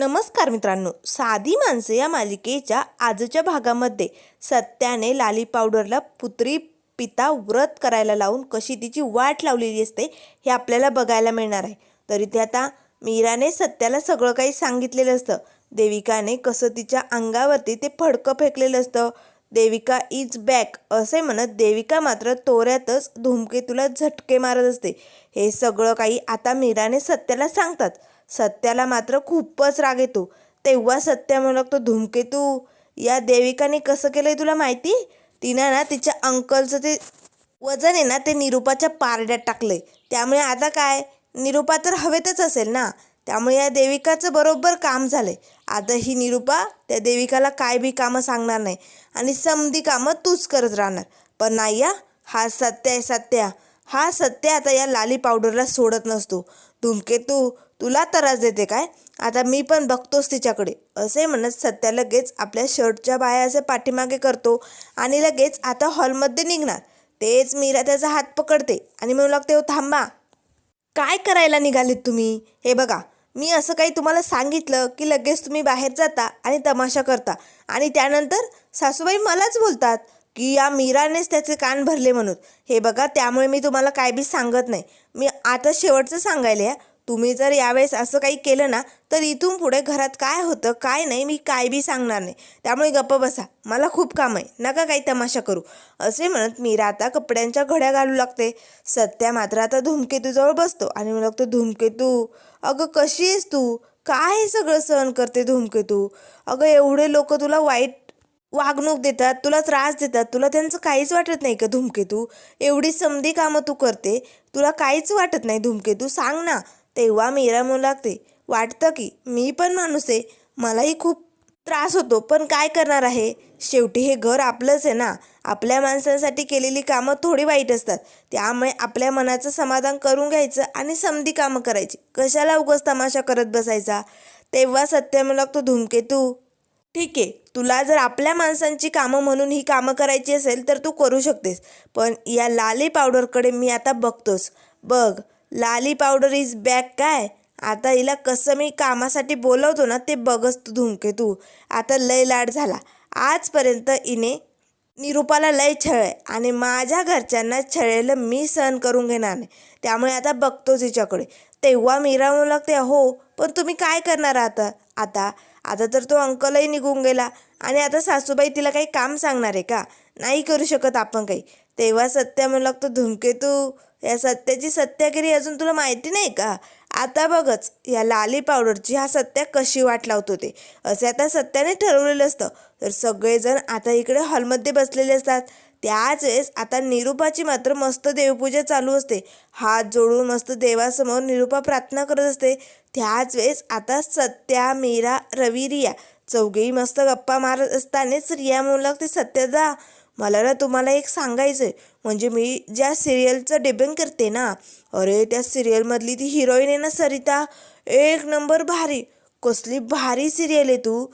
नमस्कार मित्रांनो साधी माणसे या मालिकेच्या आजच्या भागामध्ये सत्याने लाली पावडरला पुत्री पिता व्रत करायला लावून कशी तिची वाट लावलेली असते हे आपल्याला बघायला मिळणार आहे. तर इथे आता मीराने सत्याला सगळं काही सांगितलेलं असतं. देविकाने कसं तिच्या अंगावरती ते फडकं फेकलेलं असतं. देविका इज बॅक असे म्हणत देविका मात्र तोऱ्यातच धुमकेतूला झटके मारत असते. हे सगळं काही आता मीराने सत्याला सांगतात. सत्याला मात्र खूपच राग येतो. तेव्हा सत्या म्हणू लागतो धूमकेतू या देविकाने कसं केलंय तुला माहिती? तिनं ना तिच्या अंकलचं ते वजन आहे ना ते निरुपाच्या पारड्यात टाकलंय. त्यामुळे आता काय? निरुपा तर हवेतच असेल ना. त्यामुळे या देविकाचं बरोबर काम झालंय. आता ही निरुपा त्या देविकाला काय बी कामं सांगणार नाही. आणि समधी कामं तूच करत राहणार. पण नाही या हा सत्य आहे सत्या. हा सत्य आता या लाली पावडरला सोडत नसतो. धुमकेतू तुला त्रास देते काय? आता मी पण बघतोच तिच्याकडे. असे म्हणत सत्या लगेच आपल्या शर्टच्या बाया असे पाठीमागे करतो आणि लगेच आता हॉलमध्ये निघणार. तेच मीरा त्याचा हात पकडते आणि म्हणू लागते हो थांबा. काय करायला निघालेत तुम्ही? हे बघा मी असं काही तुम्हाला सांगितलं की लगेच तुम्ही बाहेर जाता आणि तमाशा करता. आणि त्यानंतर सासूबाई मलाच बोलतात की या मीरानेच त्याचे कान भरले म्हणून. हे बघा त्यामुळे मी तुम्हाला काय बी सांगत नाही. मी आता शेवटचं सांगायला आहे. तुम्ही जर यावेळेस असं काही केलं ना तर इथून पुढे घरात काय होतं काय नाही मी काय बी सांगणार नाही. त्यामुळे गप्प बसा. मला खूप काम आहे. नका काही तमाशा करू. असे म्हणत मीरा आता कपड्यांच्या घड्या घालू लागते. सत्या मात्र आता धूमकेतूजवळ बसतो आणि मला लागतो धूमकेतू अगं कशी आहेस तू? काय सगळं सहन करते धूमकेतू? अगं एवढे लोक तुला वाईट वागणूक देतात तुला त्रास देतात तुला त्यांचं काहीच वाटत नाही का धूमकेतू? एवढी समधी कामं तू करते. तुला काहीच वाटत नाही धूमकेतू. सांग ना तेव्हा मीरा म्हणू लागते वाटतं की मी पण माणूस आहे मलाही खूप त्रास होतो पण काय करणार आहे? शेवटी हे घर आपलंच आहे ना? आपल्या माणसांसाठी केलेली कामं थोडी वाईट असतात. त्यामुळे आपल्या मनाचं समाधान करून घ्यायचं आणि समधी कामं करायची. कशाला उगाच तमाशा करत बसायचा? तेव्हा सत्य म्हणू लागतो धूमकेतू ठीक आहे तुला जर आपल्या माणसांची कामं म्हणून ही कामं करायची असेल तर तू करू शकतेस पण या लाली पावडरकडे मी आता बघतोस. बघ लाली पावडर इज बॅक काय? आता हिला कसं मी कामासाठी बोलवतो ना ते बघच तू धुमके तू. आता लय लाड झाला. आजपर्यंत इने निरूपाला लय छळ आहे आणि माझ्या घरच्यांना छळेलं मी सहन करून घेणार नाही. त्यामुळे आता बघतोच हिच्याकडे. तेव्हा मीरा म्हणू लागते हो पण तुम्ही काय करणार आता? आता आता तर तो अंकलही निघून गेला आणि आता सासूबाई तिला काही काम सांगणार आहे का? नाही करू शकत आपण काही. तेव्हा सत्या म्हणू लागतो धुमकेतू या सत्याची सत्यागिरी अजून तुला माहिती नाही का? आता बघच या लाली पावडरची हा सत्या कशी वाट लावतो ते असे आता सत्याने ठरवलेलं असतं. तर सगळेजण आता इकडे हॉलमध्ये बसलेले असतात. त्याच वेळेस आता निरूपाची मात्र मस्त देवपूजा चालू असते. हात जोडून मस्त देवासमोर निरूपा प्रार्थना करत असते. त्याच वेळेस आता सत्या मीरा रवी रिया चौघेही मस्त गप्पा मारत असतानाच रिया म्हणू लागते सत्यदा मला ना तुम्हाला एक सांगायचं आहे म्हणजे मी ज्या सिरियलचं डेबिंग करते ना अरे त्या सिरियलमधली ती हिरोईन आहे ना सरिता एक नंबर भारी. कसली भारी सिरियल आहे तू.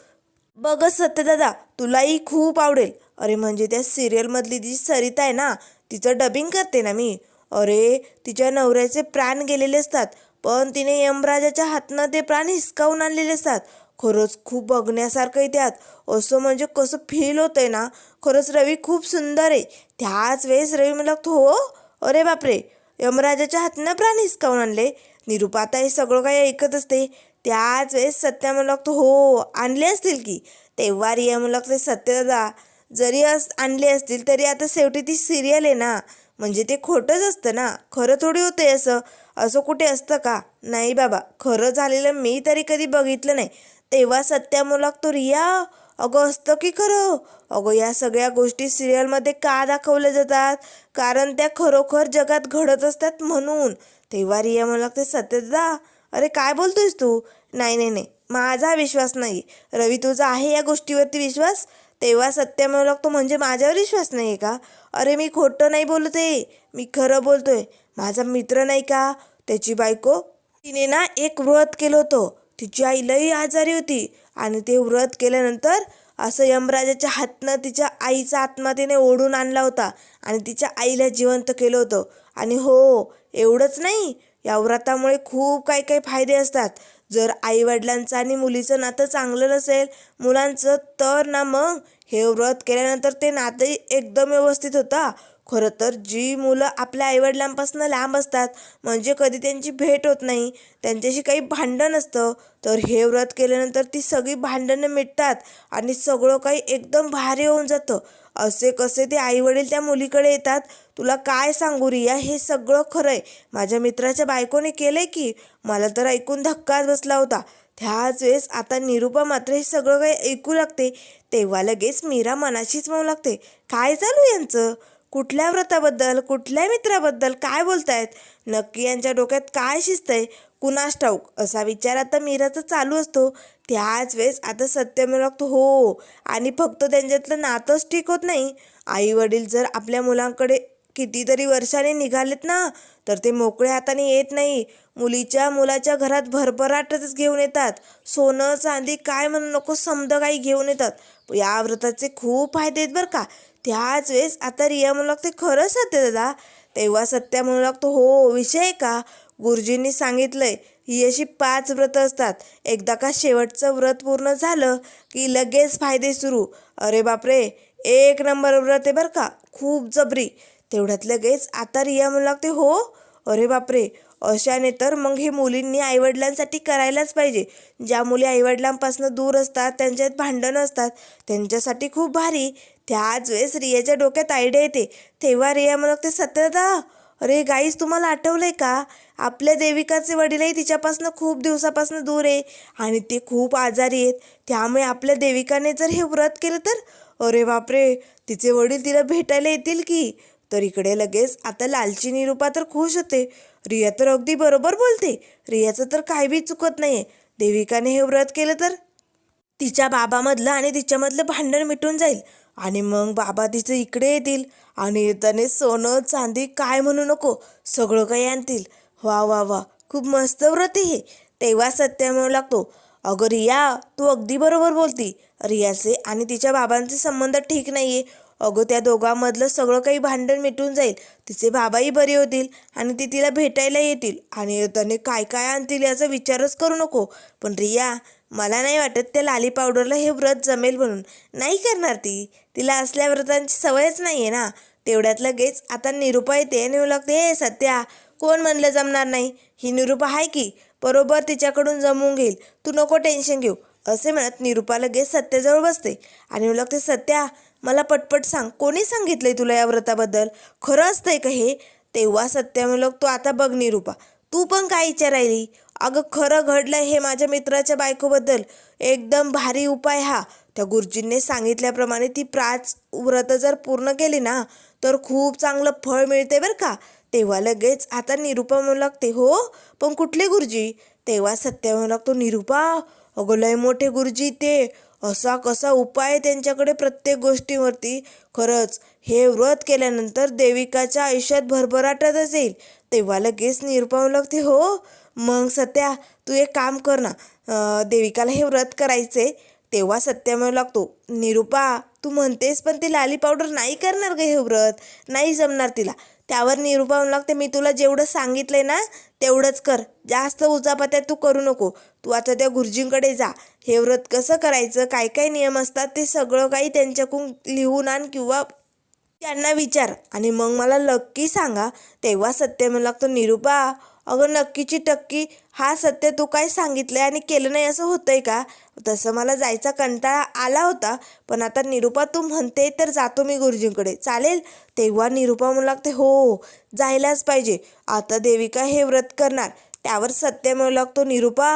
बघच सत्यदादा तुलाही खूप आवडेल. अरे म्हणजे त्या सिरियलमधली जी सरिता आहे ना तिचं डबिंग करते ना मी. अरे तिच्या नवऱ्याचे प्राण गेलेले असतात पण तिने यमराजाच्या हातनं ते प्राण हिसकावून आणलेले असतात. खरंच खूप बघण्यासारखं त्यात. असं म्हणजे कसं फील होतंय ना खरंच रवी खूप सुंदर आहे. त्याच वेळेस रवी मला हो अरे बापरे यमराजाच्या हातनं प्राण हिसकावून आणले? निरुपाता हे सगळं काही ऐकत असते. त्याच वेळेस सत्या मला लागतो हो आणले असतील की? तेव्हा रिया मला लागते सत्यदा जरी अस आणले असतील तरी आता शेवटी ती सिरियल आहे ना. म्हणजे ते खोटंच असतं ना. खरं थोडी होतंय असं. असं कुठे असतं का? नाही बाबा खरं झालेलं मी तरी कधी बघितलं नाही. तेव्हा सत्या मला लागतो रिया अगं असतं की खरं? अगं या सगळ्या गोष्टी सिरियलमध्ये का दाखवल्या जातात? कारण त्या खरोखर जगात घडत असतात म्हणून. तेव्हा रिया मला लागते सत्यदा अरे काय बोलतोयस तू? नाही नाही नाही माझा विश्वास नाही. रवी तुझा आहे या गोष्टीवरती विश्वास? तेव्हा सत्य म्हणू लागतो म्हणजे माझ्यावर विश्वास नाही आहे का? अरे मी खोटं नाही बोलते मी खरं बोलतोय. माझा मित्र नाही का? त्याची बायको तिने ना एक व्रत केलं होतं. तिची आई लई आजारी होती. आणि ते व्रत केल्यानंतर असं यमराजाच्या हातनं तिच्या आईचा आत्मा तिने ओढून आणला होता आणि तिच्या आईला जिवंत केलं होतं. आणि हो एवढंच नाही या व्रतामुळे खूप काही काही फायदे असतात. जर आईवडिलांचं आणि मुलीचं नातं चांगलं नसेल मुलांचं तर ना मग. हे व्रत केल्यानंतर ते नातंही एकदम व्यवस्थित होता. खरं तर जी मुलं आपल्या आईवडिलांपासून लांब असतात म्हणजे कधी त्यांची भेट होत नाही त्यांच्याशी काही भांडण असतं तर हे व्रत केल्यानंतर ती सगळी भांडणं मिटतात आणि सगळं काही एकदम भारी होऊन जातं. असे कसे ते आईवडील त्या मुलीकडे येतात? तुला काय सांगू रिया? हे सगळं खरं आहे माझ्या मित्राच्या बायकोने केलं आहे की? मला तर ऐकून धक्काच बसला होता. त्याच वेळेस आता निरूपा मात्र हे सगळं काही ऐकू लागते. तेव्हा लगेच मीरा मनाशीच म्हणू लागते काय चालू यांचं? कुठल्या व्रताबद्दल कुठल्या मित्राबद्दल काय बोलतायत? नक्की यांच्या डोक्यात काय शिजतंय कुणास ठाऊक? असा विचार आता मीराचा चालू असतो. त्याच वेळेस आता सत्य म्हणू लागतो हो आणि फक्त त्यांच्यातलं नातंच ठीक होत नाही. आई वडील जर आपल्या मुलांकडे कितीतरी वर्षाने निघालेत ना तर ते मोकळ्या हाताने येत नाही. मुलीच्या मुलाच्या घरात भरभराटच घेऊन येतात. सोनं चांदी काय म्हणू नको समद काही घेऊन येतात. या व्रताचे खूप फायदे आहेत बरं का. त्याच वेळेस आता रिया म्हणू लागते खरं सत्य दादा. तेव्हा सत्या म्हणू लागतो हो विषय आहे का? गुरुजींनी सांगितलंय ही अशी पाच व्रत असतात. एकदा का शेवटचं व्रत पूर्ण झालं की लगेच फायदे सुरू. अरे बापरे एक नंबर व्रत आहे बरं का? खूप जबरी. तेवढ्यात लगेच आता रिया म्हणू लागते हो? अरे बापरे अशाने तर मग हे मुलींनी आईवडिलांसाठी करायलाच पाहिजे. ज्या मुली आईवडिलांपासून दूर असतात त्यांच्यात भांडणं असतात त्यांच्यासाठी खूप भारी. त्याच वेळेस रियाच्या डोक्यात आयडिया येते. तेव्हा रिया म्हणत ते सत्यदा अरे गाईस तुम्हाला आठवलंय का? आपल्या देविकाचे वडीलही तिच्यापासून खूप दिवसापासून दूर आहे आणि ते खूप आजारी आहेत. त्यामुळे आपल्या देविकाने जर हे व्रत केलं तर अरे बापरे तिचे वडील तिला भेटायला येतील की? तर इकडे लगेच आता लालची निरूपा तर खुश होते. रिया तर अगदी बरोबर बोलते. रियाचं तर काही बी चुकत नाही देविकाने हे व्रत केलं तर तिच्या बाबामधलं आणि तिच्यामधलं भांडण मिटून जाईल. आणि मग बाबा तिचं इकडे येतील आणि येताने सोनं चांदी काय म्हणू नको सगळं काही आणतील. वा वा वा खूप मस्त व्रत हे तेव्हा सत्य मिळू लागतो अगं रिया तू अगदी बरोबर बोलती. रियाचे आणि तिच्या बाबांचे संबंध ठीक नाही आहे अगं त्या दोघांमधलं सगळं काही भांडण मिटून जाईल. तिचे बाबाही बरे होतील आणि ते तिला भेटायला येतील. आणि येताने काय काय आणतील याचा विचारच करू नको. पण रिया मला नाही वाटत त्या लाली पावडरला हे व्रत जमेल म्हणून. नाही करणार ती. तिला असल्या व्रतांची सवयच नाही आहे ना. तेवढ्यात लगेच आता निरूपा येते आणि लागते हे सत्या कोण म्हणलं जमणार नाही? ही निरूपा आहे की? बरोबर तिच्याकडून जमवून घेईल. तू नको टेन्शन घेऊ. असे म्हणत निरूपा लगेच सत्याजवळ बसते. आणि मला लागते सत्या मला पटपट सांग कोणी सांगितलंय तुला या व्रताबद्दल? खरं असतंय का हे? तेव्हा सत्या तू आता बघ निरूपा तू पण काय विचारायली अगं खरं घडलं हे माझ्या मित्राच्या बायकोबद्दल. एकदम भारी उपाय हा. त्या गुरुजींनी सांगितल्याप्रमाणे ती प्राच व्रत जर पूर्ण केली ना तर खूप चांगलं फळ मिळते बरं का? तेव्हा लगेच आता निरूपा म्हणू लागते हो पण कुठले गुरुजी? तेव्हा सत्य म्हणू लागतो निरूपा अगं लय मोठे गुरुजी ते. असा कसा उपाय आहे त्यांच्याकडे प्रत्येक गोष्टीवरती? खरंच हे व्रत केल्यानंतर देविकाच्या आयुष्यात भरभराटतच येईल. तेव्हा लगेच निरुपम लागते हो. मग सत्या तू एक काम कर ना. देविकाला हे व्रत करायचे. तेव्हा सत्या म्हणू लागतो निरुपा तू म्हणतेस पण ती लाली पावडर नाही करणार ग हे व्रत. नाही जमणार तिला. त्यावर निरुपा म्हणू लागते मी तुला जेवढं सांगितलंय ना तेवढंच कर. जास्त उचापत्या तू करू नको. तू आता त्या गुरुजींकडे जा. हे व्रत कसं करायचं काय काय नियम असतात ते सगळं काही त्यांच्याकडून लिहून आण किंवा त्यांना विचार. आणि मग मला नक्की सांगा तेव्हा सत्य म्हणू लागतो निरूपा अगं नक्कीची टक्की हा सत्य तू काय सांगितलं आणि केलं नाही असं होतंय का? तसं मला जायचा कंटाळा आला होता पण आता निरूपा तू म्हणते तर जातो मी गुरुजींकडे. चालेल? तेव्हा निरूपा म्हणू लागते हो जायलाच पाहिजे. आता देविका हे व्रत करणार. त्यावर सत्य मिळू लागतो निरूपा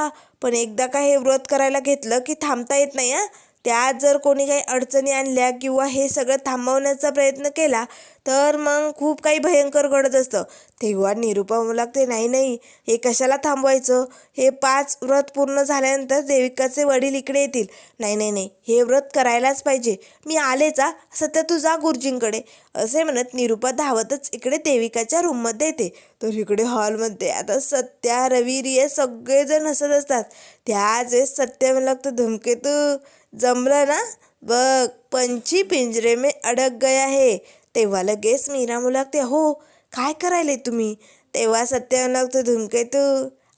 पण एकदा का हे व्रत करायला घेतलं की थांबता येत नाही हां? त्यात जर कोणी काही अडचणी आणल्या किंवा हे सगळं थांबवण्याचा प्रयत्न केला तर मग खूप काही भयंकर घडत असतं. तेव्हा निरूपा म्हणू लागते नाही नाही हे कशाला थांबवायचं? हे पाच व्रत पूर्ण झाल्यानंतर देविकाचे वडील इकडे येतील. नाही नाही नाही हे व्रत करायलाच पाहिजे. मी आलेचा सध्या तू जा गुरुजींकडे. असे म्हणत निरूपा धावतच इकडे देविकाच्या रूममध्ये येते. तर इकडे हॉलमध्ये. आता सत्या रवी रिया सगळेजण हसत असतात. त्याच वेळेस सत्या म्हणू लागतं धमकेतू जमलं ना? बघ पंछी पिंजरे में अडक गया है. तेव्हा लगेच मीरा मुलागते हो काय करायले तुम्ही? तेव्हा सत्य लागतो धुमकेतू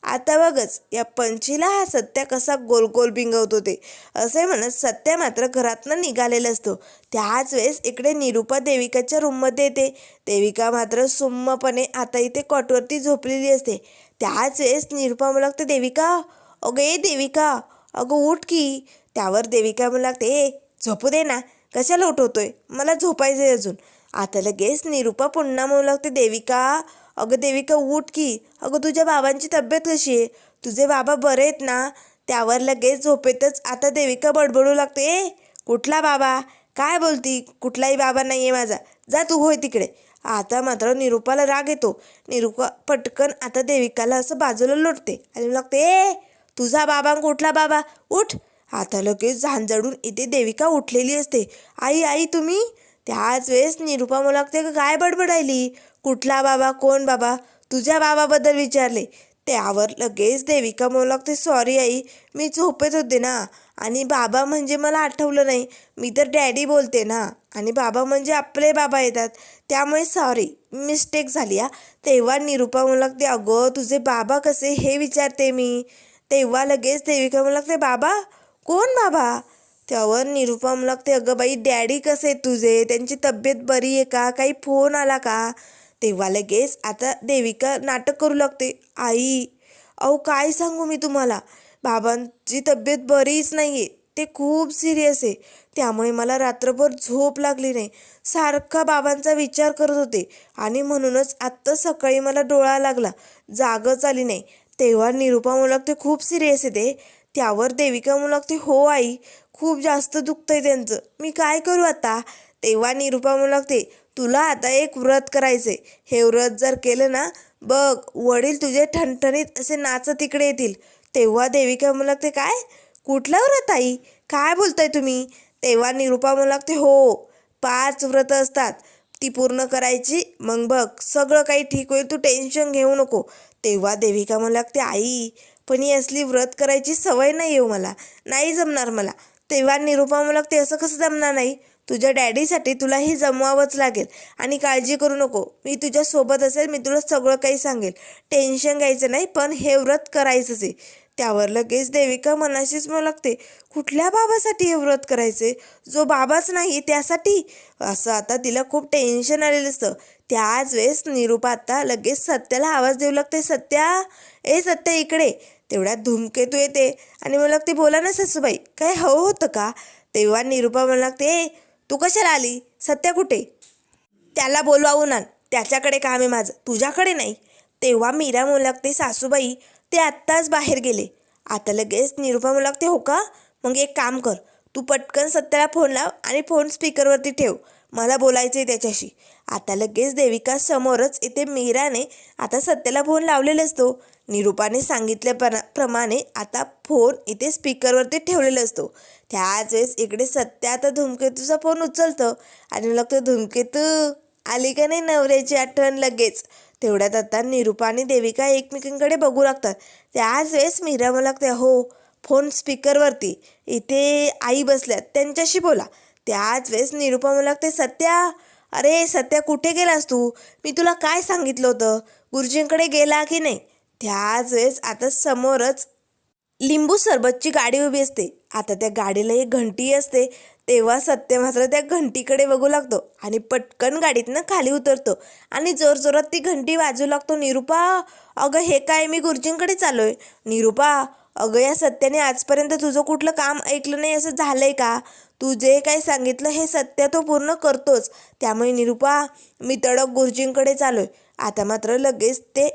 आता बघच या पंचीला हा सत्या कसा गोल गोल बिंगवतो ते. असे म्हणत सत्या मात्र घरातनं निघालेला असतो. त्याच वेळेस इकडे निरुपा देविकाच्या रूममध्ये येते. देविका मात्र सुम्मपणे आता इथे कॉटवरती झोपलेली असते. त्याच वेळेस निरुपा मला लागते देविका अगं ए देविका अगं उठ की. त्यावर देविका म्हणू लागते ए झोपू दे ना कशाला उठवतोय? मला झोपायचं आहे अजून. आता लगेच निरुपा पुन्हा म्हणू लागते देविका अगं देविका उठ की. अगं तुझ्या बाबांची तब्येत कशी आहे? तुझे बाबा बरे आहेत ना? त्यावर लगेच झोपेतच आता देविका बडबडू लागते ए कुठला बाबा? काय बोलती? कुठलाही बाबा नाही आहे माझा. जा तू होय तिकडे. आता मात्र निरुपाला राग येतो. निरुपा पटकन आता देविकाला असं बाजूला लोटते आणि लागते ए तुझा बाबा कुठला बाबा? उठ आता लगेच झांजडून इथे देविका उठलेली असते. आई आई तुम्ही? त्याच वेळेस निरुपा मला काय बडबडायली? कुठला बाबा? कोण बाबा? तुझ्या बाबाबद्दल विचारले. त्यावर लगेच देविका म्हणू लागते सॉरी आई मी झोपेत होते ना. आणि बाबा म्हणजे मला आठवलं नाही. मी तर डॅडी बोलते ना. आणि बाबा म्हणजे आपले बाबा येतात. त्यामुळे सॉरी मिस्टेक झाली हा. तेव्हा निरुपा म्हणू लागते अगं तुझे बाबा कसे? हे विचारते मी. तेव्हा लगेच देविका म्हणू लागते बाबा कोण बाबा? त्यावर निरुपम लागते अगं बाई डॅडी कसे तुझे? त्यांची तब्येत बरी आहे का? काही फोन आला का? तेव्हा लगेच आता देविका नाटक करू लागते. आई अहो काय सांगू मी तुम्हाला? बाबांची तब्येत बरीच नाही आहे ते खूप सिरियस आहे. त्यामुळे मला रात्रभर झोप लागली नाही. सारखा बाबांचा विचार करत होते. आणि म्हणूनच आत्ता सकाळी मला डोळा लागला. जागच आली नाही. तेव्हा निरुपा म्हणू ते खूप सिरियस आहे ते. त्यावर देविका म्हणू लागते हो आई खूप जास्त दुखतंय त्यांचं. मी काय करू आता? तेव्हा निरुपा म्हणू लागते तुला आता एक व्रत करायचंय. हे व्रत जर केलं ना बघ वडील तुझे ठणठणीत असे नाचत तिकडे येतील. तेव्हा देविका म्हणू लागते काय? कुठलं व्रत आई? काय बोलताय तुम्ही? तेव्हा निरुपा म्हणू लागते हो पाच व्रत असतात. ती पूर्ण करायची. मग बघ सगळं काही ठीक होईल. तू टेन्शन घेऊ नको. तेव्हा देविका म्हणू लागते आई पण ही असली व्रत करायची सवय नाही येऊ मला नाही जमणार मला. तेव्हा निरुपा मला ते असं कसं जमणार नाही? तुझ्या डॅडीसाठी तुला हे जमवावंच लागेल आणि काळजी करू नको. मी तुझ्या सोबत असेल मी तुला सगळं काही सांगेल. टेन्शन घ्यायचं नाही पण हे व्रत करायचंच आहे. त्यावर लगेच देविका मनाशीच म्हणू लागते कुठल्या बाबासाठी हे व्रत करायचे जो बाबाच नाही त्यासाठी? असं आता तिला खूप टेन्शन आलेलं असतं. त्याच वेळेस निरूपा आता लगेच सत्याला आवाज देऊ लागते. सत्या! ए सत्या इकडे! तेवढ्यात धूमकेतू येते. आणि मला लागते बोला ना सासूबाई काय हवं होतं का? तेव्हा निरूपा मला लागते ए तू कशाला आली? सत्या कुठे? त्याला बोलवावून आण. त्याच्याकडे काम आहे माझं. तुझ्याकडे नाही. तेव्हा मीरा म्हणू लागते सासूबाई ते आत्ताच बाहेर गेले. आता लगेच निरूपा म्हणू लागते हो का? मग एक काम कर. तू पटकन सत्याला फोन लाव आणि फोन स्पीकरवरती ठेव. मला बोलायचं आहे त्याच्याशी. आता लगेच देविका समोरच इथे मीराने आता सत्याला फोन लावलेला असतो निरूपाने सांगितल्याप्र प्रमाणे आता फोन इथे स्पीकरवरती ठेवलेला असतो. त्याच वेळेस इकडे सत्या आता धूमकेतूचा फोन उचलतं. आणि मग लागतं धूमकेतू आली का नाही नवऱ्याची आठवण लगेच? तेवढ्यात आता निरूपा आणि देविका एकमेकींकडे बघू लागतात. त्याच वेळेस मीरा मला लागते हो फोन स्पीकरवरती इथे आई बसल्यात त्यांच्याशी बोला. त्याच वेळेस निरूपा मला लागते सत्या अरे सत्या कुठे गेलास तू? मी तुला काय सांगितलं होतं? गुरुजींकडे गेला की नाही? त्याच वेळेस आता समोरच लिंबू सरबतची गाडी उभी असते. आता त्या गाडीला एक घंटी असते. तेव्हा सत्य मात्र त्या घंटीकडे बघू लागतो आणि पटकन गाडीतनं खाली उतरतो आणि जोरजोरात ती घंटी वाजू लागतो. निरूपा अगं हे काय? मी गुरुजींकडे चालोय निरूपा अगं या सत्याने आजपर्यंत तुझं कुठलं काम ऐकलं नाही असं झालंय का? तू जे काय सांगितलं हे सत्य तो पूर्ण करतोच. त्यामुळे निरूपा मी तडक गुरुजींकडे चालोय आता मात्र लगेच ते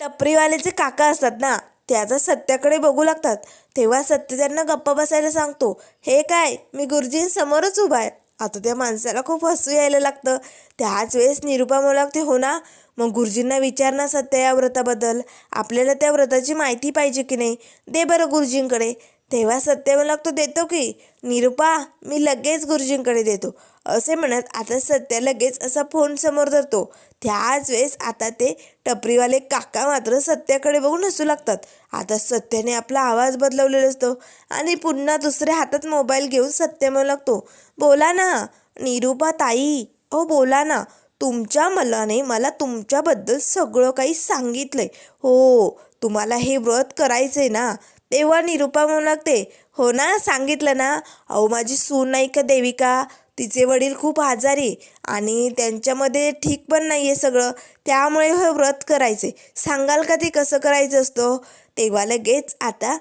टपरीवाल्याचे काका असतात ना त्याचा सत्याकडे बघू लागतात. तेव्हा सत्य त्यांना गप्पा बसायला सांगतो हे काय मी गुरुजींसमोरच उभा आहे. आता त्या माणसाला खूप हसू यायला लागतं. त्याच वेळेस निरूपा म्हणू लागते हो ना मग गुरुजींना विचार ना सत्य या व्रताबद्दल. आपल्याला त्या व्रताची माहिती पाहिजे की नाही? दे बरं गुरुजींकडे. तेव्हा सत्य मला लागतो देतो की. निरूपा मी लगेच गुरुजींकडे देतो. असे म्हणत आता सत्य लगेच असा फोन समोर धरतो. त्याच वेळेस आता ते टपरीवाले काका मात्र सत्याकडे बघून हसू लागतात. आता सत्याने आपला आवाज बदलवलेला असतो आणि पुन्हा दुसऱ्या हातात मोबाईल घेऊन सत्य म्हणू लागतो बोला ना निरूपा ताई. हो बोला ना तुमच्या मलाने मला तुमच्याबद्दल सगळं काही सांगितलंय. हो तुम्हाला हे व्रत करायचंय ना. तेव्हा निरुपा म्हणू लागते हो ना सांगितलं ना. अहो माझी सून नाही का देविका? तिचे वडील खूप आजारी आणि त्यांच्यामध्ये ठीक पण नाही आहे सगळं. त्यामुळे हे व्रत करायचे. सांगाल का ते कसं करायचं असतं? तेव्हा लगेच आता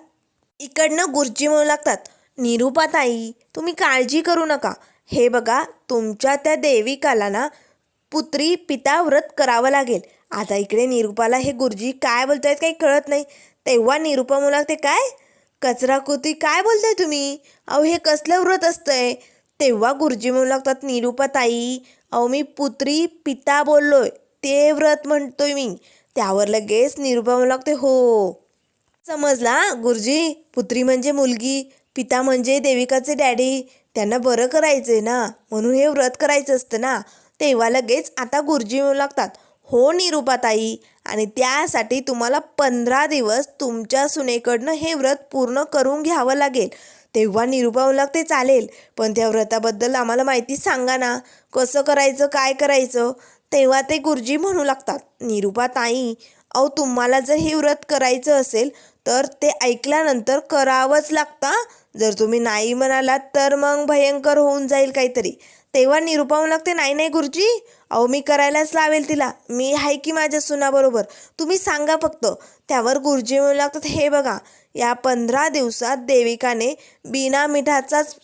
इकडनं गुरुजी म्हणू लागतात निरुपाताई तुम्ही काळजी करू नका. हे बघा तुमच्या त्या देविकाला ना पुत्री पिता व्रत करावं लागेल. आता इकडे निरुपाला हे गुरुजी काय बोलत आहेत काही कळत नाही. तेव्हा निरूपा म्हणू लागते काय? कचरा कुती काय बोलताय तुम्ही? अहो हे कसलं व्रत असतंय? तेव्हा गुरुजी म्हणू लागतात निरुपाताई अहो मी पुत्री पिता बोललोय ते व्रत म्हणतोय मी. त्यावर लगेच निरुपा म्हणू लागते हो. समजला गुरुजी? पुत्री म्हणजे मुलगी पिता म्हणजे देविकाचे डॅडी त्यांना बरं करायचंय ना म्हणून हे व्रत करायचं असतं ना. तेव्हा लगेच आता गुरुजी म्हणू लागतात हो निरुपाताई आणि त्यासाठी तुम्हाला पंधरा दिवस तुमच्या सुनेकडनं हे व्रत पूर्ण करून घ्यावं लागेल. तेव्हा निरुपा ते लागते चालेल. पण त्या व्रताबद्दल आम्हाला माहिती सांगा ना. कसं करायचं काय करायचं? तेव्हा ते गुरुजी म्हणू लागतात निरुपा ताई अहो तुम्हाला जर हे व्रत करायचं असेल तर ते ऐकल्यानंतर करावंच लागतं जर तुम्ही नाही म्हणालात तर मग भयंकर होऊन जाईल काहीतरी. तेव्हा निरुपावून लागते नाही नाही गुरुजी अहो मी करायलाच लावेल तिला. मी आहे की माझ्या सुनाबरोबर. तुम्ही सांगा फक्त. त्यावर गुरुजी म्हणू लागतात हे बघा या पंधरा दिवसात देविकाने बिना मिठाचाच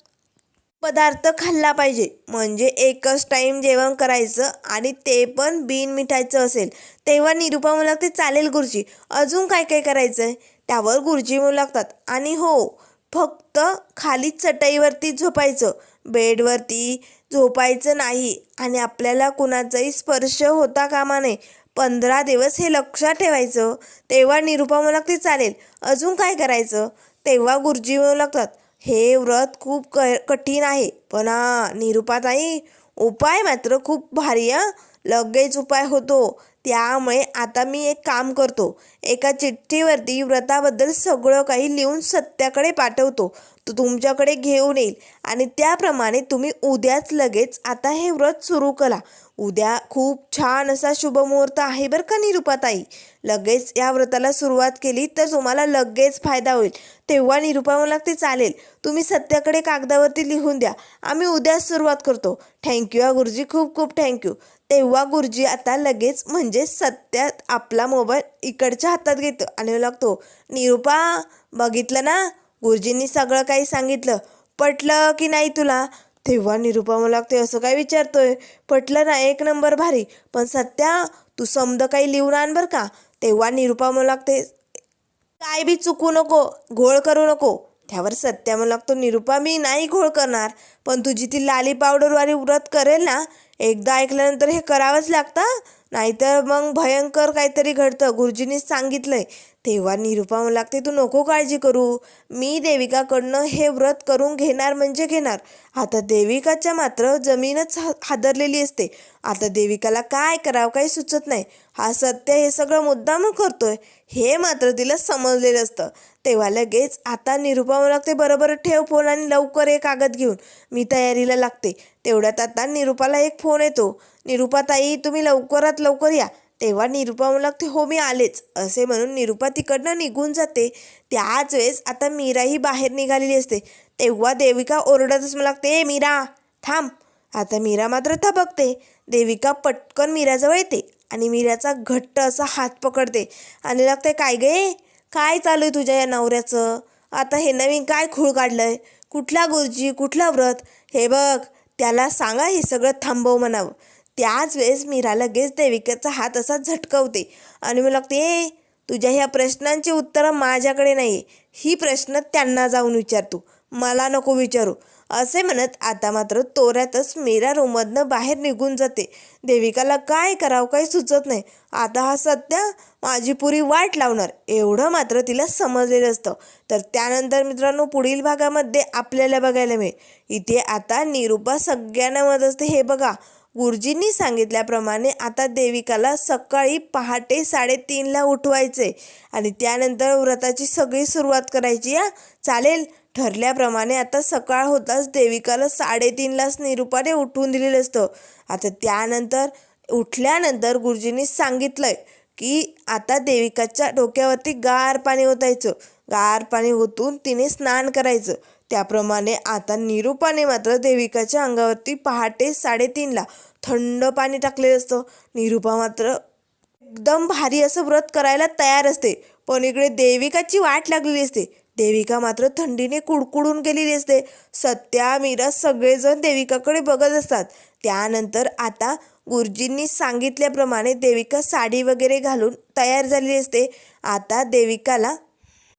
पदार्थ खाल्ला पाहिजे. म्हणजे एकच टाईम जेवण करायचं आणि ते पण बिन मिठायचं असेल. तेव्हा निरुपा म्हणू लागते चालेल गुरुजी. अजून काय काय करायचं आहे त्यावर गुरुजी म्हणू लागतात. आणि हो फक्त खाली चटईवरती झोपायचं. बेडवरती झोपायचं नाही. आणि आपल्याला कुणाचाही स्पर्श होता कामा नये. पंधरा दिवस हे लक्षात ठेवायचं. तेव्हा निरुपा म्हणू लागते चालेल अजून काय करायचं? तेव्हा गुरुजी म्हणू लागतात हे व्रत खूप क कठीण आहे. पण हा निरुपाताई उपाय मात्र खूप भारी हा. लगेच उपाय होतो. त्यामुळे आता मी एक काम करतो. एका चिठ्ठीवरती व्रताबद्दल सगळं काही लिहून सत्याकडे पाठवतो. तो तुमच्याकडे घेऊन येईल. आणि त्याप्रमाणे तुम्ही उद्याच लगेच आता हे व्रत सुरू करा. उद्या खूप छान असा शुभमुहूर्त आहे बरं का निरुपाताई. लगेच या व्रताला सुरुवात केली तर तुम्हाला लगेच फायदा होईल. तेव्हा निरुपा मला ते चालेल. तुम्ही सत्याकडे कागदावरती लिहून द्या. आम्ही उद्याच सुरुवात करतो. थँक्यू हा गुरुजी. खूप खूप थँक्यू तेव्हा गुरुजी आता लगेच म्हणजे सत्यात आपला मोबाईल इकडच्या हातात घेतो आणि लागतो निरुपा बघितलं ना? गुरुजींनी सगळं काही सांगितलं. पटलं की नाही तुला? तेव्हा निरुपा मला लागते असं काय विचारतोय? पटलं ना एक नंबर भारी. पण सत्या तू समद काही लिहून आण बरं का. तेव्हा निरुपा मला लागते काय बी चुकू नको घोळ करू नको. त्यावर सत्या म्हणू लागतो निरुपा मी नाही घोळ करणार पण तुझी ती लाली पावडरवाली व्रत करेल ना एकदा ऐकल्यानंतर हे करावंच लागतं नाहीतर मग भयंकर काहीतरी घडतं. गुरुजींनीच सांगितलंय. तेव्हा निरुपा म्हणू लागते तू नको काळजी करू. मी देविकाकडनं हे व्रत करून घेणार म्हणजे घेणार. आता देविकाच्या मात्र जमीनच हा हादरलेली असते. आता देविकाला काय करावं काही सुचत नाही. हा सत्य हे सगळं मुद्दाम करतोय. हे मात्र तिला समजलेलं असतं. तेव्हा लगेच आता निरुपा म्हणू लागते बरोबर ठेव फोन आणि लवकर एक कागद घेऊन. मी तयारीला लागते. तेवढ्यात आता निरुपाला एक फोन येतो. निरुपाताई तुम्ही लवकरात लवकर या. तेव्हा निरुपा म्हणू लागते हो मी आलेच. असे म्हणून निरुपा तिकडनं निघून जाते. त्याच वेळेस आता मीराही बाहेर निघालेली असते. तेव्हा देविका ओरडतच मला लागते ए मीरा थांब. आता मीरा मात्र थबकते. देविका पटकन मीराजवळ येते आणि मीराचा घट्ट असा हात पकडते आणि लागते काय गे काय चालू आहे तुझ्या या नवऱ्याचं? आता हे नवीन काय खूळ काढलंय? कुठला गुरुजी कुठला व्रत? हे बघ त्याला सांगा हे सगळं थांबव म्हणावं. त्याच वेळेस मीरा लगेच देविकेचा हात असा झटकवते आणि मी लागते ए तुझ्या ह्या प्रश्नांची उत्तरं माझ्याकडे नाही आहे ही प्रश्न त्यांना जाऊन विचार तू मला नको विचारू. असे म्हणत आता मात्र तोऱ्यातच मीरा रूममधनं बाहेर निघून जाते. देविकाला काय करावं काही सुचत नाही. आता हा सत्य माझी पुरी वाट लावणार. एवढं मात्र तिला समजलेलं असतं. तर त्यानंतर मित्रांनो पुढील भागामध्ये आपल्याला बघायला मिळेल. इथे आता निरुपा सगळ्यांना मत असते. हे बघा गुरुजींनी सांगितल्याप्रमाणे आता देविकाला सकाळी पहाटे साडेतीनला उठवायचे आणि त्यानंतर व्रताची सगळी सुरुवात करायची या चालेल? ठरल्याप्रमाणे आता सकाळ होताच देविकाला साडेतीनलाच निरुपाने उठवून दिलेलं असतं. आता त्यानंतर उठल्यानंतर गुरुजींनी सांगितलंय की आता देविकाच्या डोक्यावरती गार पाणी ओतायचं. गार पाणी ओतून तिने स्नान करायचं. त्याप्रमाणे आता निरूपाने मात्र देविकाच्या अंगावरती पहाटे साडेतीनला थंड पाणी टाकलेलं असतं. निरूपा मात्र एकदम भारी असं व्रत करायला तयार असते. पण इकडे देविकाची वाट लागलेली असते. देविका मात्र थंडीने कुडकुडून गेलेली असते. सत्या मीरा सगळेजण देविकाकडे बघत असतात. त्यानंतर आता गुरुजींनी सांगितल्याप्रमाणे देविका साडी वगैरे घालून तयार झालेली असते. आता देविकाला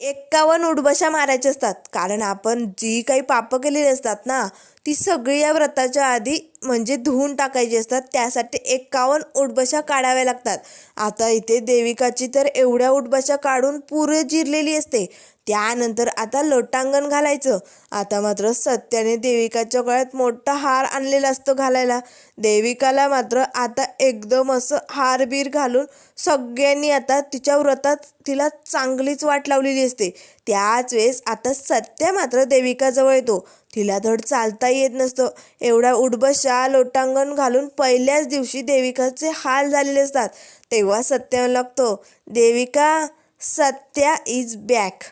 एक्कावन्न उडबशा मारायच्या असतात. कारण आपण जी काही पापं केलेली असतात ना ती सगळी या व्रताच्या आधी म्हणजे धुवून टाकायची असतात. त्यासाठी एक्कावन्न उडबशा काढाव्या लागतात. आता इथे देविकाची तर एवढ्या उडबशा काढून पुरे जिरलेली असते. त्यानंतर आता लोटांगण घालायचं. आता मात्र सत्याने देविकाच्या गळ्यात मोठा हार आणलेला असतो घालायला. देविकाला मात्र आता एकदम असं हारबीर घालून सगळ्यांनी आता तिच्या व्रतात तिला चांगलीच वाट लावलेली असते. त्याच वेळेस आता सत्या मात्र देविकाजवळ येतो. तिला धड चालता येत नसतं. एवढा उडबशा लोटांगण घालून पहिल्याच दिवशी देविकाचे हाल झालेले असतात. तेव्हा सत्याला लागतो देविका सत्या इज बॅक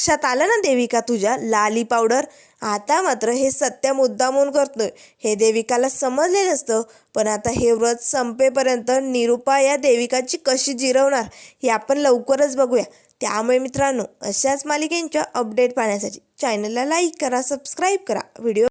लक्षात आलं ना देविका तुझ्या? लाली पावडर? आता मात्र हे सत्य मुद्दामून करतोय. हे देविकाला समजलेलं असतं पण आता हे व्रत संपेपर्यंत निरूपा या देविकाची कशी जिरवणार हे आपण लवकरच बघूया. त्यामुळे मित्रांनो अशाच मालिकेंच्या अपडेट पाहण्यासाठी चॅनलला लाईक करा सबस्क्राईब करा. व्हिडिओ